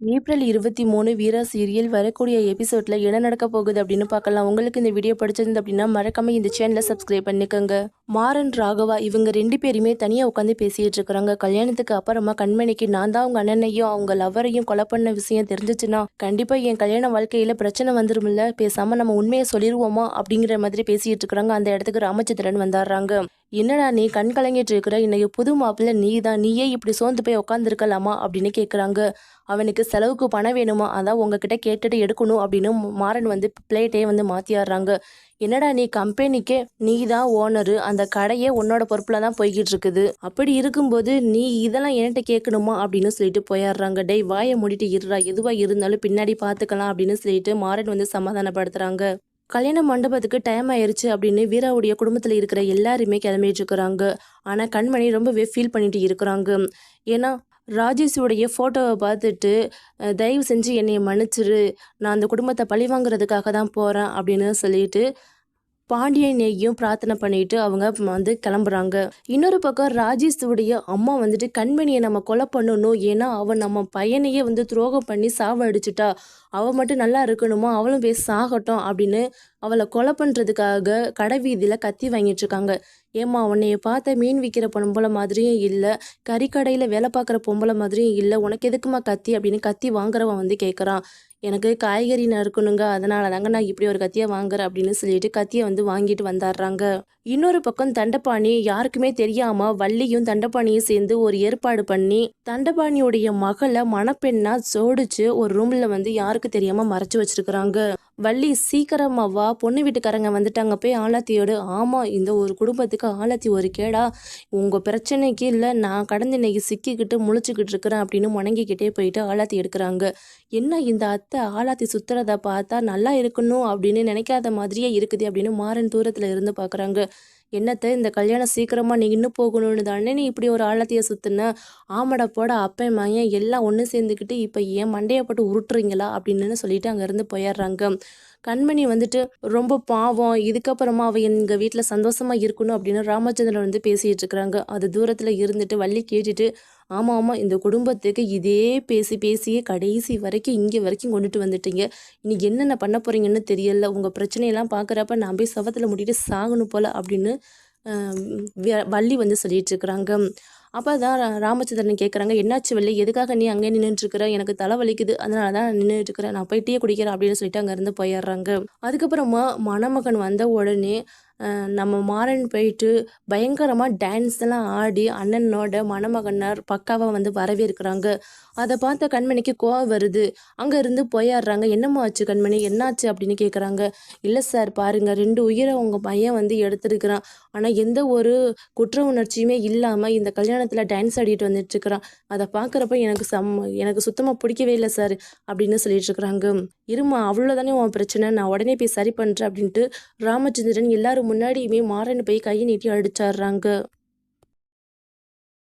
April இருபத்தி மூணு வீரா serial வரக்கூடிய எபிசோட்ல என்ன நடக்க போகுது அப்படின்னு பார்க்கலாம். உங்களுக்கு இந்த வீடியோ பிடிச்சிருந்து அப்படின்னா மறக்காம இந்த சேனலை சப்ஸ்கிரைப் பண்ணிக்கோங்க. மாறன் ராகவா இவங்க ரெண்டு பேருமே தனியாக உட்காந்து பேசிட்டு இருக்கிறாங்க. கல்யாணத்துக்கு அப்புறமா கண்மணிக்கு நான் தான் அவங்க அண்ணனையும் அவங்க லவரையும் கொலை பண்ண விஷயம் தெரிஞ்சிச்சுன்னா கண்டிப்பா என் கல்யாண வாழ்க்கையில பிரச்சனை வந்துருமில்ல பேசாம நம்ம உண்மையை சொல்லிடுவோமா அப்படிங்கிற மாதிரி பேசிட்டு இருக்கிறாங்க. அந்த இடத்துக்கு ராமச்சந்திரன் வந்தாடுறாங்க. என்னடா நீ கண் கலங்கிட்டு இருக்கிற? இன்னைக்கு புது மாப்பிள்ளை நீ தான் நீயே இப்படி சோர்ந்து போய் உட்காந்துருக்கலாமா அப்படின்னு கேட்குறாங்க அவனுக்கு செலவுக்கு பணம் வேணுமா? அதான் உங்ககிட்ட கேட்டுட்டு எடுக்கணும் அப்படின்னு மாறன் வந்து பிளேட்டே வந்து மாற்றிடுறாங்க என்னடா நீ கம்பெனிக்கே? நீ தான் ஓனரு. அந்த கடையே உன்னோட பொறுப்பில் தான் போய்கிட்டு இருக்குது அப்படி இருக்கும்போது நீ இதெல்லாம் என்கிட்ட கேட்கணுமா? அப்படின்னு சொல்லிட்டு போயிடுறாங்க. டேய் வாயை முடிட்டு இருறா எதுவாக இருந்தாலும் பின்னாடி பார்த்துக்கலாம் அப்படின்னு சொல்லிட்டு மாறன் வந்து சமாதானப்படுத்துகிறாங்க கல்யாண மண்டபத்துக்கு டைம் ஆயிருச்சு அப்படின்னு வீராவுடைய குடும்பத்தில் இருக்கிற எல்லாருமே கிளம்பிட்டு இருக்கிறாங்க. ஆனால் கண்மணி ரொம்பவே ஃபீல் பண்ணிட்டு இருக்கிறாங்க. ஏன்னா ராஜேஷுடைய ஃபோட்டோவை பார்த்துட்டு தயவு செஞ்சு என்னை மன்னிச்சிரு. நான் அந்த குடும்பத்தை பழி வாங்குறதுக்காக தான் போகிறேன் அப்படின்னு சொல்லிட்டு பாண்டியனையும் பிரார்த்தனை பண்ணிட்டு அவங்க வந்து கிளம்புறாங்க. இன்னொரு பக்கம் ராஜேஷுடைய அம்மா வந்துட்டு கண்மணியை நம்ம கொலை பண்ணணும். ஏன்னா அவன் நம்ம பையனையே வந்து துரோகம் பண்ணி சாவடிச்சிட்டா. அவள் மட்டும் நல்லா இருக்கணுமா? அவளும் போய் சாகட்டும் அப்படின்னு அவளை கொலை பண்ணுறதுக்காக கடை வீதியில் கத்தி வாங்கிட்டு இருக்காங்க. ஏம்மா உன்னைய பார்த்த மீன் விற்கிற பொம்பளை மாதிரியும் இல்லை கறிக்கடையில் வேலை பார்க்குற பொம்பளை மாதிரியும் இல்லை உனக்கு எதுக்குமா கத்தி அப்படின்னு கத்தி வாங்குறவன் வந்து கேட்குறான் எனக்கு காய்கறி நறுக்கணுங்க அதனால தாங்க நான் இப்படி ஒரு கத்தியை வாங்குறேன் அப்படின்னு சொல்லிட்டு கத்தியை வந்து வாங்கிட்டு வந்தாடுறாங்க. இன்னொரு பக்கம் தண்டபாணி யாருக்குமே தெரியாம வள்ளியும் தண்டபாணியும் சேர்ந்து ஒரு ஏற்பாடு பண்ணி தண்டபாணியுடைய மகளை மணப்பெண்ணா சோடிச்சு ஒரு ரூம்ல வந்து யாருக்கு தெரியாம மறைச்சு வச்சிருக்கிறாங்க. வள்ளி சீக்கிரமாவா பொண்ணு வீட்டுக்காரங்க வந்துட்டாங்க போய் ஆலாத்தியோடு ஆமா இந்த ஒரு குடும்பத்துக்கு ஆலத்தி ஒரு கேடா உங்கள் பிரச்சனைக்கு இல்லை நான் கடந்து இன்னைக்கு சிக்கிக்கிட்டு முழிச்சுக்கிட்டு இருக்கிறேன் அப்படின்னு முணங்கிக்கிட்டே போயிட்டு ஆலாத்தி எடுக்கிறாங்க. என்ன இந்த அத்தை ஆலாத்தி சுத்துறதை பார்த்தா நல்லா இருக்கணும் அப்படின்னு நினைக்காத மாதிரியே இருக்குது அப்படின்னு மாறன் தூரத்தில் இருந்து பார்க்குறாங்க என்னத்தை இந்த கல்யாணம் சீக்கிரமாக நீ இன்னும் போகணும்னு தானே நீ இப்படி ஒரு ஆழத்தைய சுற்றுன ஆமடா போட அப்பன் மையன் எல்லாம் ஒன்று சேர்ந்துக்கிட்டு இப்போ ஏன் மண்டையை போட்டு உருட்டுறீங்களா? அப்படின்னு சொல்லிட்டு அங்கேருந்து போயிடுறாங்க. கண்மணி வந்துட்டு ரொம்ப பாவம் இதுக்கப்புறமா அவ எங்கள் வீட்டில் சந்தோஷமா இருக்கணும் அப்படின்னு ராமச்சந்திரன் வந்து பேசிகிட்டு இருக்கிறாங்க. அது தூரத்தில் இருந்துட்டு வள்ளி கேட்டுட்டு ஆமாம் ஆமாம் இந்த குடும்பத்துக்கு இதே பேசி பேசியே கடைசி வரைக்கும் இங்கே வரைக்கும் கொண்டுட்டு வந்துட்டீங்க. இன்றைக்கி என்னென்ன பண்ண போகிறீங்கன்னு தெரியல. உங்கள் பிரச்சனையெல்லாம் பார்க்குறப்ப நான் போய் சவத்தில் முடிட்டு சாகணும் போல் அப்படின்னு வள்ளி வந்து சொல்லிட்டு இருக்கிறாங்க. அப்போ தான் ராமச்சந்திரன் கேட்குறாங்க என்னாச்சு வள்ளி? எதுக்காக நீ அங்கே நின்றுட்டுருக்குற எனக்கு தலை வலிக்குது. அதனால தான் நான் நின்றுட்டு இருக்கிறேன் நான் போய் டீ குடிக்கிறேன். அப்படின்னு சொல்லிட்டு அங்கேருந்து போயிடுறாங்க. அதுக்கப்புறமா மணமகன் வந்த உடனே நம்ம மாறன் போயிட்டு பயங்கரமாக டான்ஸ் எல்லாம் ஆடி அண்ணனோட மணமகனார் பக்காவாக வந்து வரவேற்கிறாங்க. அதை பார்த்த கண்மணிக்கு கோவம் வருது. அங்கே இருந்து போயாடுறாங்க. என்னம்மா ஆச்சு கண்மணி? என்னாச்சு? அப்படின்னு கேட்குறாங்க இல்லை சார் பாருங்கள் ரெண்டு உயிரை உங்கள் பையன் வந்து எடுத்திருக்கிறான். ஆனால் எந்த ஒரு குற்ற உணர்ச்சியுமே இல்லாமல் இந்த கல்யாணத்தில் டான்ஸ் ஆடிட்டு வந்துட்டுருக்கிறான். அதை பார்க்குறப்ப எனக்கு சம் எனக்கு சுத்தமாக பிடிக்கவே இல்லை சார் அப்படின்னு சொல்லிட்டு இருக்கிறாங்க இருமா அவ்வளோதானே உன் பிரச்சனை. நான் உடனே போய் சரி பண்ணுறேன் அப்படின்ட்டு ராமச்சந்திரன் எல்லாரும் முன்னாடியுமே மாறன் போய் கையை நீட்டி அடிச்சாடுறாங்க.